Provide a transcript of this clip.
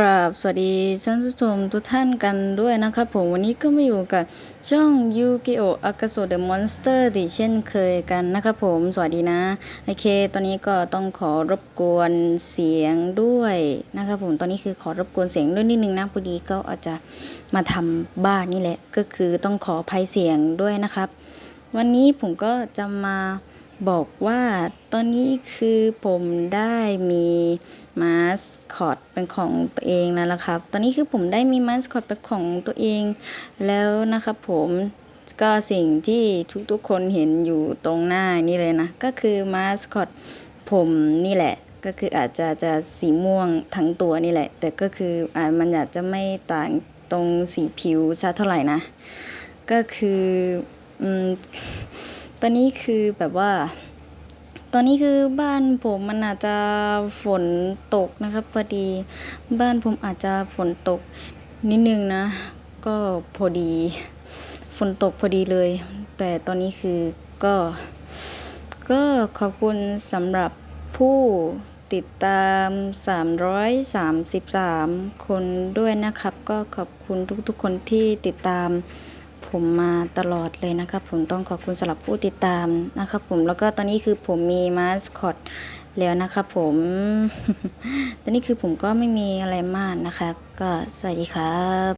กราบสวัสดีท่านผู้ชมทุกท่านกันด้วยนะครับผมวันนี้ก็มาอยู่กับช่องยูกิโออากาโซเดอะมอนสเตอร์ที่เช่นเคยกันนะครับผมสวัสดีนะโอเค ตอนนี้ก็ต้องขอรบกวนเสียงด้วยนะครับผมตอนนี้คือขอรบกวนเสียงด้วยนิดนึงนะพอดีก็อาจจะมาทำบ้านนี่แหละ ก็คือต้องขออภัยเสียงด้วยนะครับ วันนี้ผมก็จะมา บอกว่าตอนนี้คือผมได้มีมาสคอตเป็นของตัวเองแล้วละครับ ตอนนี้คือผมได้มีมาสคอตเป็นของตัวเองแล้วนะครับผมก็สิ่งที่ทุกๆคนเห็นอยู่ตรงหน้านี่เลยนะ ก็คือมาสคอตผมนี่แหละ ก็คืออาจจะจะสีม่วงทั้งตัวนี่แหละ แต่ก็คืออ่ามันอาจจะไม่ต่างตรงสีผิวซะเท่าไหร่นะ ก็คืออืม ตอนนี้คือแบบว่า ตอนนี้คือบ้านผมมันอาจจะฝนตกนะครับพอดี บ้านผมอาจจะฝนตกนิดนึงนะ ก็พอดี ฝนตกพอดีเลย แต่ตอนนี้คือก็ ก็ขอบคุณสำหรับผู้ติดตาม 333 คนด้วยนะครับ ก็ขอบคุณทุกๆคนที่ติดตาม ผมมาตลอดเลยนะครับผมต้องขอบคุณสำหรับผู้ติดตามนะครับผมแล้วก็ตอนนี้คือผมมีมาสคอตแล้วนะครับผม ตอนนี้คือผมก็ไม่มีอะไรมากนะครับ ก็สวัสดีครับ